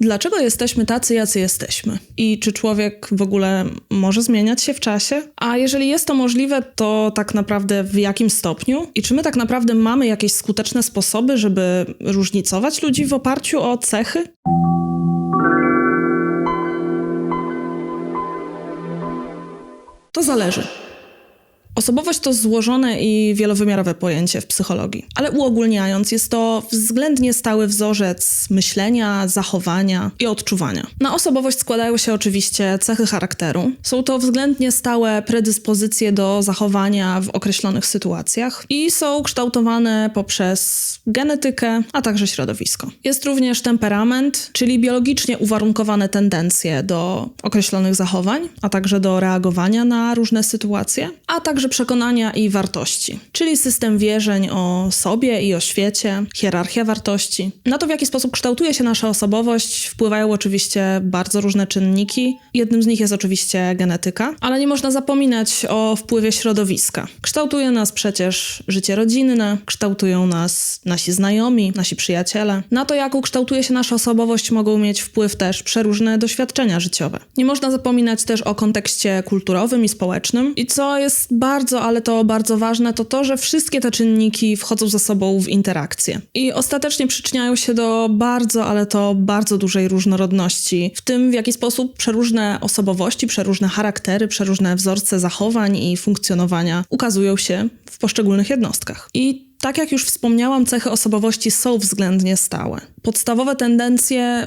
Dlaczego jesteśmy tacy, jacy jesteśmy? I czy człowiek w ogóle może zmieniać się w czasie? A jeżeli jest to możliwe, to tak naprawdę w jakim stopniu? I czy my tak naprawdę mamy jakieś skuteczne sposoby, żeby różnicować ludzi w oparciu o cechy? To zależy. Osobowość to złożone i wielowymiarowe pojęcie w psychologii, ale uogólniając, jest to względnie stały wzorzec myślenia, zachowania i odczuwania. Na osobowość składają się oczywiście cechy charakteru. Są to względnie stałe predyspozycje do zachowania w określonych sytuacjach i są kształtowane poprzez genetykę, a także środowisko. Jest również temperament, czyli biologicznie uwarunkowane tendencje do określonych zachowań, a także do reagowania na różne sytuacje, a także przekonania i wartości, czyli system wierzeń o sobie i o świecie, hierarchia wartości. Na to, w jaki sposób kształtuje się nasza osobowość, wpływają oczywiście bardzo różne czynniki. Jednym z nich jest oczywiście genetyka, ale nie można zapominać o wpływie środowiska. Kształtuje nas przecież życie rodzinne, kształtują nas nasi znajomi, nasi przyjaciele. Na to, jaką kształtuje się nasza osobowość, mogą mieć wpływ też przeróżne doświadczenia życiowe. Nie można zapominać też o kontekście kulturowym i społecznym. I co jest bardzo, ale to bardzo ważne, to to, że wszystkie te czynniki wchodzą ze sobą w interakcję. I ostatecznie przyczyniają się do bardzo, ale to bardzo dużej różnorodności w tym, w jaki sposób przeróżne osobowości, przeróżne charaktery, przeróżne wzorce zachowań i funkcjonowania ukazują się w poszczególnych jednostkach. I tak jak już wspomniałam, cechy osobowości są względnie stałe. Podstawowe tendencje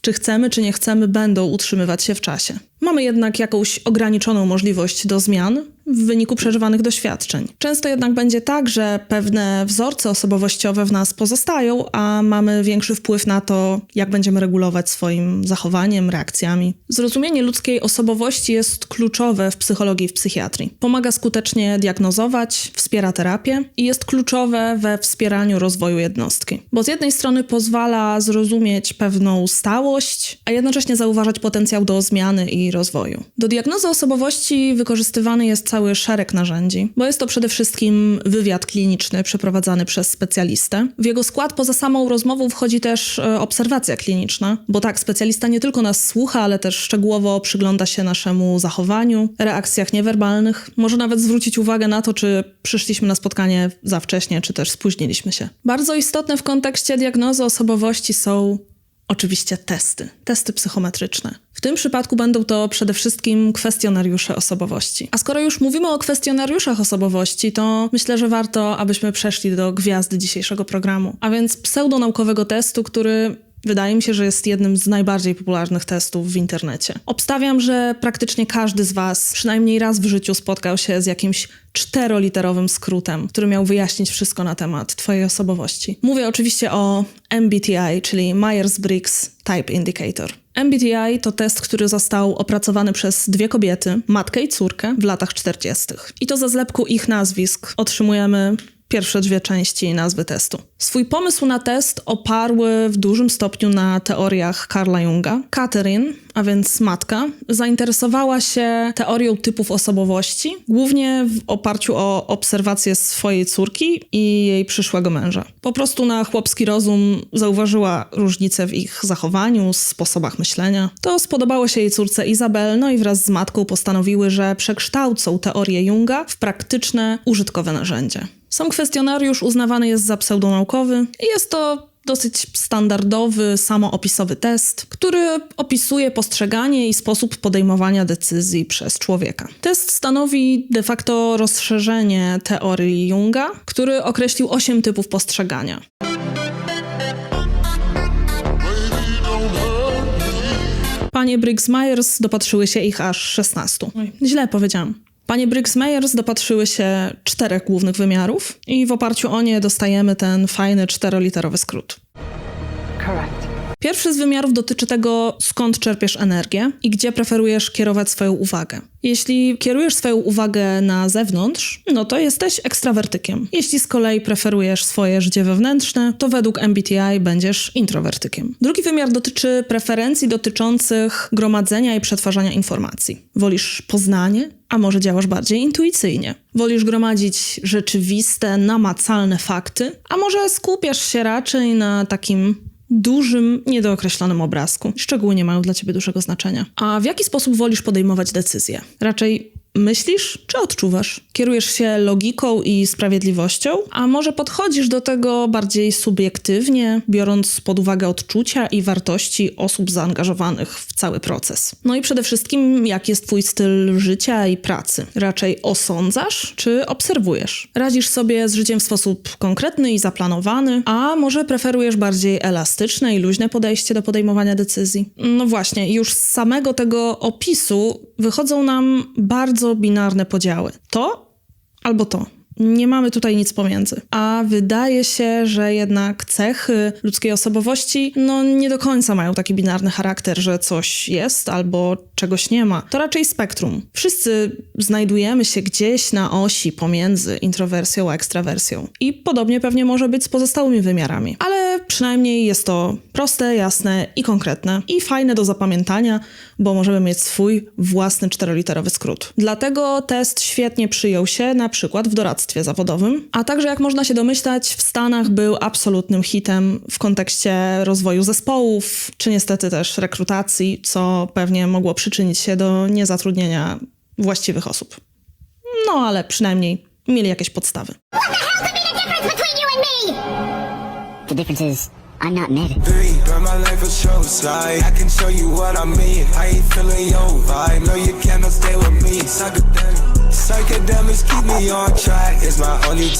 czy chcemy, czy nie chcemy, będą utrzymywać się w czasie. Mamy jednak jakąś ograniczoną możliwość do zmian w wyniku przeżywanych doświadczeń. Często jednak będzie tak, że pewne wzorce osobowościowe w nas pozostają, a mamy większy wpływ na to, jak będziemy regulować swoim zachowaniem, reakcjami. Zrozumienie ludzkiej osobowości jest kluczowe w psychologii i w psychiatrii. Pomaga skutecznie diagnozować, wspiera terapię i jest kluczowe we wspieraniu rozwoju jednostki. Bo z jednej strony pozwala zrozumieć pewną stałość, a jednocześnie zauważać potencjał do zmiany i rozwoju. Do diagnozy osobowości wykorzystywany jest cały szereg narzędzi, bo jest to przede wszystkim wywiad kliniczny przeprowadzany przez specjalistę. W jego skład poza samą rozmową wchodzi też e, obserwacja kliniczna, bo tak, specjalista nie tylko nas słucha, ale też szczegółowo przygląda się naszemu zachowaniu, reakcjach niewerbalnych. Może nawet zwrócić uwagę na to, czy przyszliśmy na spotkanie za wcześnie, czy też spóźniliśmy się. Bardzo istotne w kontekście diagnozy osobowości są oczywiście testy, testy psychometryczne. W tym przypadku będą to przede wszystkim kwestionariusze osobowości. A skoro już mówimy o kwestionariuszach osobowości, to myślę, że warto, abyśmy przeszli do gwiazdy dzisiejszego programu, a więc pseudonaukowego testu, który Wydaje mi się, że jest jednym z najbardziej popularnych testów w internecie. Obstawiam, że praktycznie każdy z Was przynajmniej raz w życiu spotkał się z jakimś czteroliterowym skrótem, który miał wyjaśnić wszystko na temat Twojej osobowości. Mówię oczywiście o MBTI, czyli Myers-Briggs Type Indicator. MBTI to test, który został opracowany przez dwie kobiety, matkę i córkę, w latach 40. I to za zlepku ich nazwisk otrzymujemy pierwsze dwie części nazwy testu. Swój pomysł na test oparły w dużym stopniu na teoriach Carla Junga. Catherine, a więc matka, zainteresowała się teorią typów osobowości, głównie w oparciu o obserwacje swojej córki i jej przyszłego męża. Po prostu na chłopski rozum zauważyła różnice w ich zachowaniu, sposobach myślenia. To spodobało się jej córce Izabel, no i wraz z matką postanowiły, że przekształcą teorię Junga w praktyczne, użytkowe narzędzie. Sam kwestionariusz uznawany jest za pseudonaukowy i jest to dosyć standardowy, samoopisowy test, który opisuje postrzeganie i sposób podejmowania decyzji przez człowieka. Test stanowi de facto rozszerzenie teorii Junga, który określił osiem typów postrzegania. Panie Briggs-Myers dopatrzyły się ich aż 16. Oj, źle powiedziałam. Panie Briggs-Myers dopatrzyły się czterech głównych wymiarów i w oparciu o nie dostajemy ten fajny czteroliterowy skrót. Correct. Pierwszy z wymiarów dotyczy tego, skąd czerpiesz energię i gdzie preferujesz kierować swoją uwagę. Jeśli kierujesz swoją uwagę na zewnątrz, no to jesteś ekstrawertykiem. Jeśli z kolei preferujesz swoje życie wewnętrzne, to według MBTI będziesz introwertykiem. Drugi wymiar dotyczy preferencji dotyczących gromadzenia i przetwarzania informacji. Wolisz poznanie, a może działasz bardziej intuicyjnie. Wolisz gromadzić rzeczywiste, namacalne fakty, a może skupiasz się raczej na takim dużym, niedookreślonym obrazku. Szczegóły nie mają dla ciebie dużego znaczenia. A w jaki sposób wolisz podejmować decyzje? Raczej myślisz czy odczuwasz? Kierujesz się logiką i sprawiedliwością, a może podchodzisz do tego bardziej subiektywnie, biorąc pod uwagę odczucia i wartości osób zaangażowanych w cały proces? No i przede wszystkim, jaki jest twój styl życia i pracy? Raczej osądzasz czy obserwujesz? Radzisz sobie z życiem w sposób konkretny i zaplanowany, a może preferujesz bardziej elastyczne i luźne podejście do podejmowania decyzji? No właśnie, już z samego tego opisu wychodzą nam bardzo binarne podziały. To albo to. Nie mamy tutaj nic pomiędzy. A wydaje się, że jednak cechy ludzkiej osobowości no nie do końca mają taki binarny charakter, że coś jest albo czegoś nie ma. To raczej spektrum. Wszyscy znajdujemy się gdzieś na osi pomiędzy introwersją a ekstrawersją. I podobnie pewnie może być z pozostałymi wymiarami. Ale przynajmniej jest to proste, jasne i konkretne. I fajne do zapamiętania, bo możemy mieć swój własny czteroliterowy skrót. Dlatego test świetnie przyjął się na przykład w doradztwie zawodowym, a także jak można się domyślać, w Stanach był absolutnym hitem w kontekście rozwoju zespołów, czy niestety też rekrutacji, co pewnie mogło przyczynić się do niezatrudnienia właściwych osób. No ale przynajmniej mieli jakieś podstawy. between you and me? The difference is, I'm not mid. Three, but my life is. I can show you what I mean. I ain't feeling your vibe. No, you cannot stay with me. Keep me on track. It's my only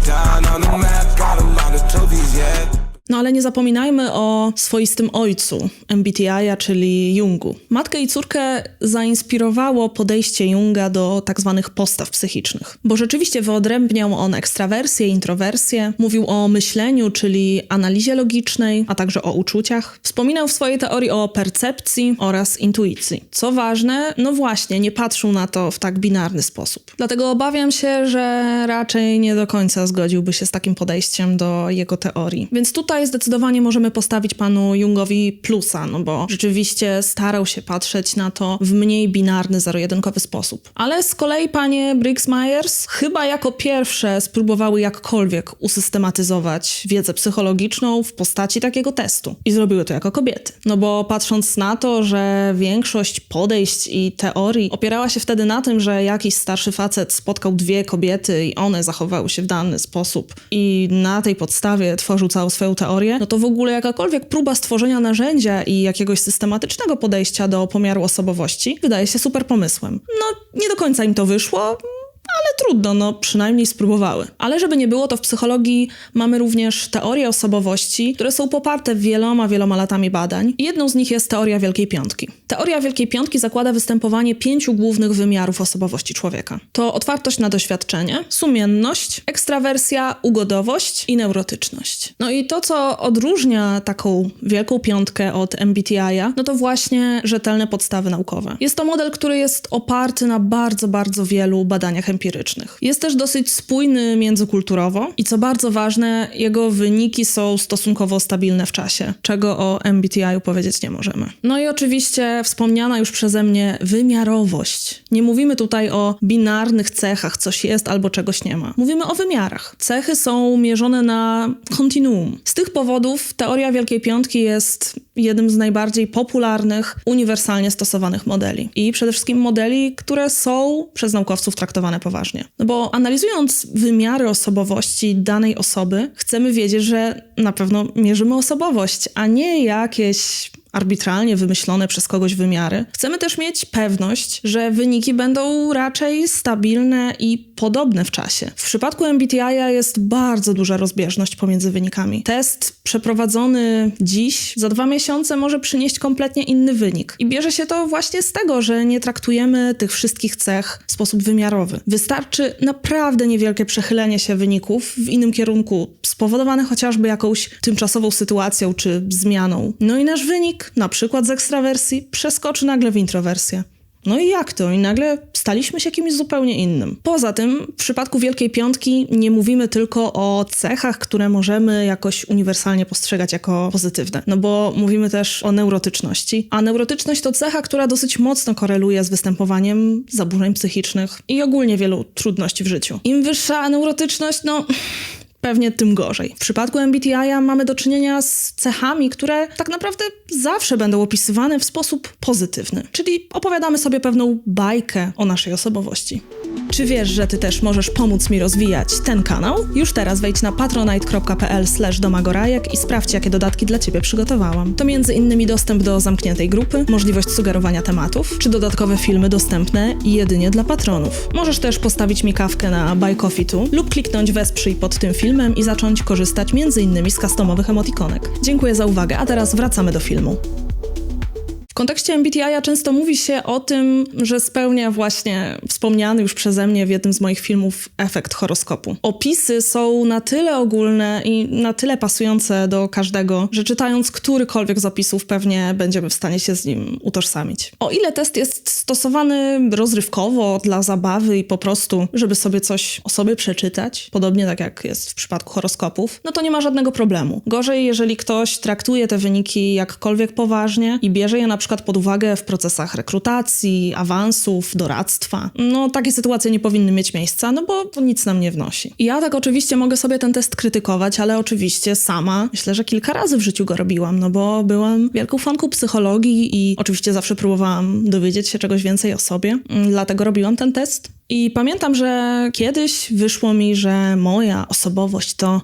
down on the map. Got a lot of yeah. No ale nie zapominajmy o swoistym ojcu MBTI, czyli Jungu. Matkę i córkę zainspirowało podejście Junga do tak zwanych postaw psychicznych, bo rzeczywiście wyodrębniał on ekstrawersję, introwersję, mówił o myśleniu, czyli analizie logicznej, a także o uczuciach. Wspominał w swojej teorii o percepcji oraz intuicji. Co ważne, no właśnie, nie patrzył na to w tak binarny sposób. Dlatego obawiam się, że raczej nie do końca zgodziłby się z takim podejściem do jego teorii. Więc tutaj zdecydowanie możemy postawić panu Jungowi plusa, no bo rzeczywiście starał się patrzeć na to w mniej binarny, zero-jedynkowy sposób. Ale z kolei panie Briggs-Myers chyba jako pierwsze spróbowały jakkolwiek usystematyzować wiedzę psychologiczną w postaci takiego testu. I zrobiły to jako kobiety. No bo patrząc na to, że większość podejść i teorii opierała się wtedy na tym, że jakiś starszy facet spotkał dwie kobiety i one zachowały się w dany sposób i na tej podstawie tworzył całą swoją teorię, no to w ogóle jakakolwiek próba stworzenia narzędzia i jakiegoś systematycznego podejścia do pomiaru osobowości wydaje się super pomysłem. No, nie do końca im to wyszło, ale trudno, no przynajmniej spróbowały. Ale żeby nie było, to w psychologii mamy również teorie osobowości, które są poparte wieloma, wieloma latami badań. Jedną z nich jest teoria Wielkiej Piątki. Teoria Wielkiej Piątki zakłada występowanie pięciu głównych wymiarów osobowości człowieka. To otwartość na doświadczenie, sumienność, ekstrawersja, ugodowość i neurotyczność. No i to, co odróżnia taką Wielką Piątkę od MBTI-a, no to właśnie rzetelne podstawy naukowe. Jest to model, który jest oparty na bardzo, bardzo wielu badaniach empirycznych. Jest też dosyć spójny międzykulturowo i co bardzo ważne, jego wyniki są stosunkowo stabilne w czasie, czego o MBTI powiedzieć nie możemy. No i oczywiście wspomniana już przeze mnie wymiarowość. Nie mówimy tutaj o binarnych cechach, coś jest albo czegoś nie ma. Mówimy o wymiarach. Cechy są mierzone na kontinuum. Z tych powodów teoria Wielkiej Piątki jest jednym z najbardziej popularnych, uniwersalnie stosowanych modeli. I przede wszystkim modeli, które są przez naukowców traktowane poważnie. No bo analizując wymiary osobowości danej osoby, chcemy wiedzieć, że na pewno mierzymy osobowość, a nie jakieś arbitralnie wymyślone przez kogoś wymiary. Chcemy też mieć pewność, że wyniki będą raczej stabilne i podobne w czasie. W przypadku MBTI jest bardzo duża rozbieżność pomiędzy wynikami. Test przeprowadzony dziś za dwa miesiące może przynieść kompletnie inny wynik. I bierze się to właśnie z tego, że nie traktujemy tych wszystkich cech w sposób wymiarowy. Wystarczy naprawdę niewielkie przechylenie się wyników w innym kierunku, spowodowane chociażby jakąś tymczasową sytuacją czy zmianą. No i nasz wynik, na przykład z ekstrawersji, przeskoczy nagle w introwersję. No i jak to? I nagle staliśmy się kimś zupełnie innym. Poza tym, w przypadku Wielkiej Piątki nie mówimy tylko o cechach, które możemy jakoś uniwersalnie postrzegać jako pozytywne, no bo mówimy też o neurotyczności. A neurotyczność to cecha, która dosyć mocno koreluje z występowaniem zaburzeń psychicznych i ogólnie wielu trudności w życiu. Im wyższa neurotyczność, no pewnie tym gorzej. W przypadku MBTI mamy do czynienia z cechami, które tak naprawdę zawsze będą opisywane w sposób pozytywny. Czyli opowiadamy sobie pewną bajkę o naszej osobowości. Czy wiesz, że ty też możesz pomóc mi rozwijać ten kanał? Już teraz wejdź na patronite.pl domagorajek i sprawdź, jakie dodatki dla ciebie przygotowałam. To innymi dostęp do zamkniętej grupy, możliwość sugerowania tematów, czy dodatkowe filmy dostępne jedynie dla patronów. Możesz też postawić mi kawkę na Buy Coffee Tu lub kliknąć wesprzyj pod tym filmem i zacząć korzystać innymi z customowych emotikonek. Dziękuję za uwagę, a teraz wracamy do filmu. Kontekście MBTI często mówi się o tym, że spełnia właśnie wspomniany już przeze mnie w jednym z moich filmów efekt horoskopu. Opisy są na tyle ogólne i na tyle pasujące do każdego, że czytając którykolwiek z opisów pewnie będziemy w stanie się z nim utożsamić. O ile test jest stosowany rozrywkowo, dla zabawy i po prostu, żeby sobie coś o sobie przeczytać, podobnie tak jak jest w przypadku horoskopów, no to nie ma żadnego problemu. Gorzej, jeżeli ktoś traktuje te wyniki jakkolwiek poważnie i bierze je na przykład pod uwagę w procesach rekrutacji, awansów, doradztwa. No takie sytuacje nie powinny mieć miejsca, no bo to nic nam nie wnosi. I ja tak oczywiście mogę sobie ten test krytykować, ale oczywiście sama myślę, że kilka razy w życiu go robiłam, no bo byłam wielką fanką psychologii i oczywiście zawsze próbowałam dowiedzieć się czegoś więcej o sobie, dlatego robiłam ten test. I pamiętam, że kiedyś wyszło mi, że moja osobowość to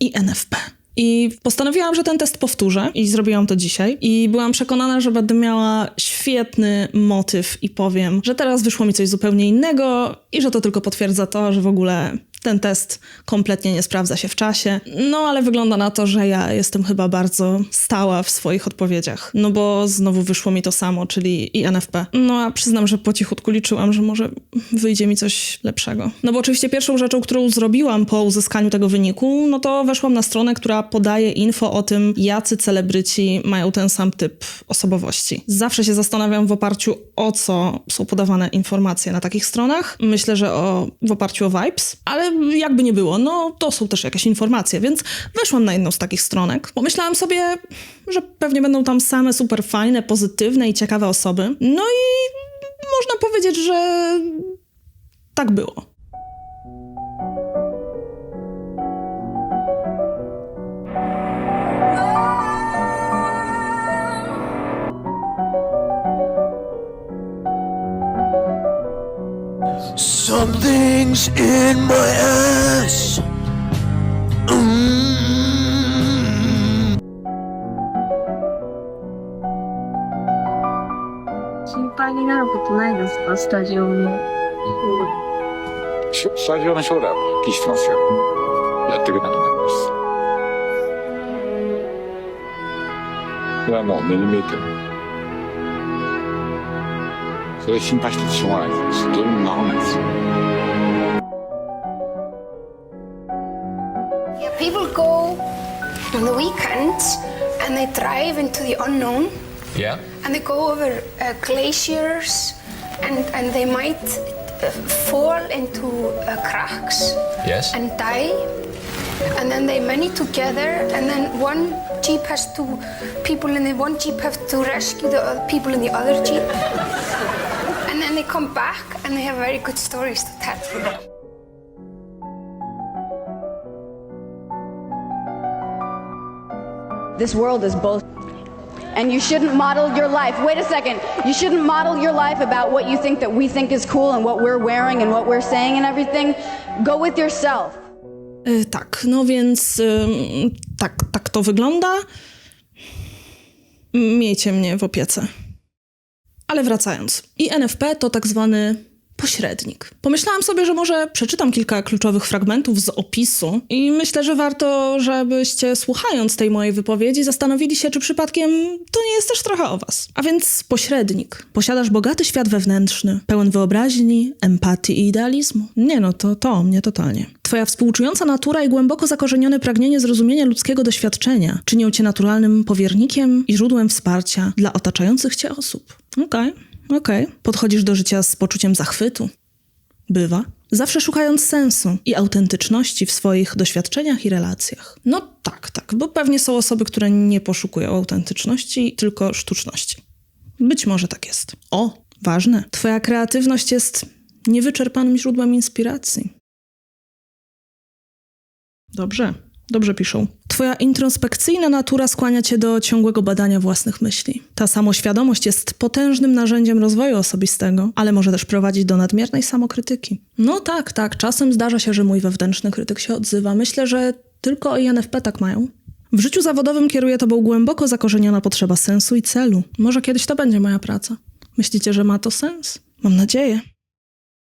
i NFP. I postanowiłam, że ten test powtórzę i zrobiłam to dzisiaj. I byłam przekonana, że będę miała świetny motyw i powiem, że teraz wyszło mi coś zupełnie innego i że to tylko potwierdza to, że w ogóle ten test kompletnie nie sprawdza się w czasie. No ale wygląda na to, że ja jestem chyba bardzo stała w swoich odpowiedziach. No bo znowu wyszło mi to samo, czyli INFP. No a przyznam, że po cichutku liczyłam, że może wyjdzie mi coś lepszego. No bo oczywiście pierwszą rzeczą, którą zrobiłam po uzyskaniu tego wyniku, no to weszłam na stronę, która podaje info o tym, jacy celebryci mają ten sam typ osobowości. Zawsze się zastanawiam w oparciu o co są podawane informacje na takich stronach. Myślę, że o, w oparciu o vibes, ale jakby nie było, no to są też jakieś informacje, więc weszłam na jedną z takich stronek. Pomyślałam sobie, że pewnie będą tam same super fajne, pozytywne i ciekawe osoby. No i można powiedzieć, że tak było. Something's in my ass. Mm. 心配になることないですか？スタジオに。しスタジオの将来ははっきりしてますよ。やっていくなと思います。それはもう目に見えてる。それ心配しててしょうがないです。どうにもならないですよ。 Yeah, people go on the weekends and they drive into the unknown Yeah? and they go over uh, glaciers and, and they might uh, fall into uh, cracks Yes? and die. And then they many together, and then one jeep has to people in the one jeep have to rescue the other people in the other jeep. and they come back and they have very good stories to tell. This world is both. And you shouldn't model your life. Wait a second. You shouldn't model your life about what you think that we think is cool and what we're wearing and what we're saying and everything. Go with yourself. Tak, no więc tak, tak to wygląda. Miejcie mnie w opiece. Ale wracając. INFP to tak zwany pośrednik. Pomyślałam sobie, że może przeczytam kilka kluczowych fragmentów z opisu i myślę, że warto, żebyście słuchając tej mojej wypowiedzi zastanowili się, czy przypadkiem to nie jest też trochę o was. A więc pośrednik. Posiadasz bogaty świat wewnętrzny, pełen wyobraźni, empatii i idealizmu. Nie no, to to o mnie totalnie. Twoja współczująca natura i głęboko zakorzenione pragnienie zrozumienia ludzkiego doświadczenia czynią cię naturalnym powiernikiem i źródłem wsparcia dla otaczających cię osób. Okej, okej. Podchodzisz do życia z poczuciem zachwytu. Bywa. zawsze szukając sensu i autentyczności w swoich doświadczeniach i relacjach. No tak, tak, bo pewnie są osoby, które nie poszukują autentyczności, tylko sztuczności. Być może tak jest. O, ważne. Twoja kreatywność jest niewyczerpanym źródłem inspiracji. Dobrze, dobrze piszą. Twoja introspekcyjna natura skłania cię do ciągłego badania własnych myśli. Ta samoświadomość jest potężnym narzędziem rozwoju osobistego, ale może też prowadzić do nadmiernej samokrytyki. No tak, tak, czasem zdarza się, że mój wewnętrzny krytyk się odzywa. Myślę, że tylko INFP tak mają. W życiu zawodowym kieruje tobą głęboko zakorzeniona potrzeba sensu i celu. Może kiedyś to będzie moja praca. Myślicie, że ma to sens? Mam nadzieję.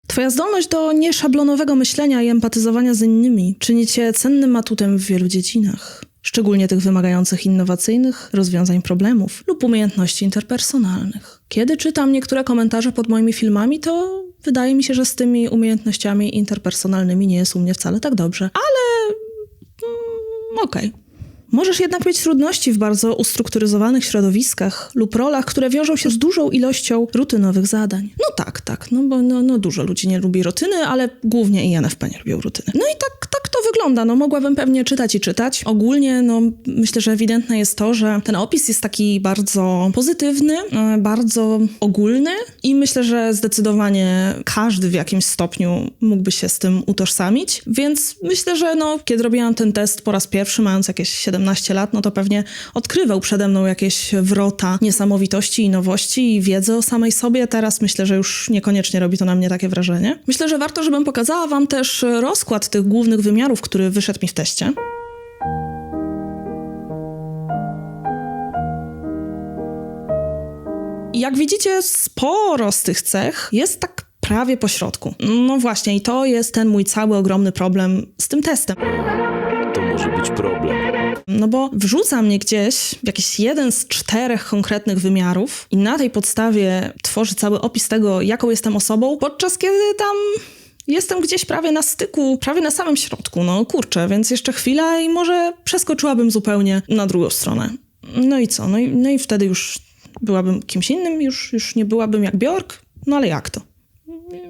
Twoja zdolność do nieszablonowego myślenia i empatyzowania z innymi czyni cię cennym atutem w wielu dziedzinach, szczególnie tych wymagających innowacyjnych rozwiązań problemów lub umiejętności interpersonalnych. Kiedy czytam niektóre komentarze pod moimi filmami, to wydaje mi się, że z tymi umiejętnościami interpersonalnymi nie jest u mnie wcale tak dobrze, ale mm, okej. Możesz jednak mieć trudności w bardzo ustrukturyzowanych środowiskach lub rolach, które wiążą się z dużą ilością rutynowych zadań. No tak, tak, no bo no, no dużo ludzi nie lubi rutyny, ale głównie INFP nie lubią rutyny. No i tak, tak to wygląda. No mogłabym pewnie czytać i czytać. Ogólnie, no myślę, że ewidentne jest to, że ten opis jest taki bardzo pozytywny, e, bardzo ogólny i myślę, że zdecydowanie każdy w jakimś stopniu mógłby się z tym utożsamić. Więc myślę, że no, kiedy robiłam ten test po raz pierwszy, mając jakieś 17 lat, no to pewnie odkrywał przede mną jakieś wrota niesamowitości i nowości i wiedzy o samej sobie. Teraz myślę, że już niekoniecznie robi to na mnie takie wrażenie. Myślę, że warto, żebym pokazała wam też rozkład tych głównych wymiarów, który wyszedł mi w teście. Jak widzicie, sporo z tych cech jest tak prawie po środku. No właśnie, i to jest ten mój cały ogromny problem z tym testem. To może być problem. No bo wrzuca mnie gdzieś w jakiś jeden z czterech konkretnych wymiarów i na tej podstawie tworzy cały opis tego, jaką jestem osobą, podczas kiedy tam jestem gdzieś prawie na styku, prawie na samym środku. No kurczę, więc jeszcze chwila i może przeskoczyłabym zupełnie na drugą stronę. No i co? No i, no i wtedy już byłabym kimś innym, już, już nie byłabym jak Bjork. No ale jak to?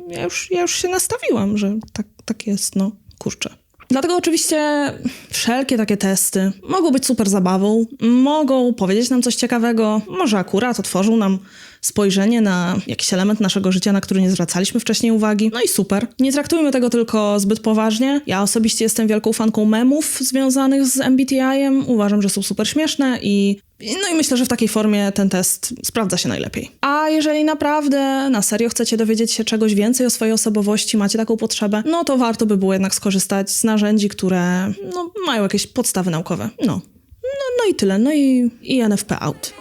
Ja już, ja już się nastawiłam, że tak, tak jest, no kurczę. Dlatego oczywiście wszelkie takie testy mogą być super zabawą, mogą powiedzieć nam coś ciekawego, może akurat otworzą nam spojrzenie na jakiś element naszego życia, na który nie zwracaliśmy wcześniej uwagi. No i super. Nie traktujmy tego tylko zbyt poważnie. Ja osobiście jestem wielką fanką memów związanych z MBTI-em. Uważam, że są super śmieszne i no i myślę, że w takiej formie ten test sprawdza się najlepiej. A jeżeli naprawdę na serio chcecie dowiedzieć się czegoś więcej o swojej osobowości, macie taką potrzebę, no to warto by było jednak skorzystać z narzędzi, które no, mają jakieś podstawy naukowe. No. No, no i tyle. No i, i NFP out.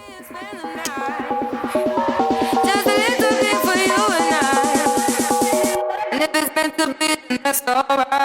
all right.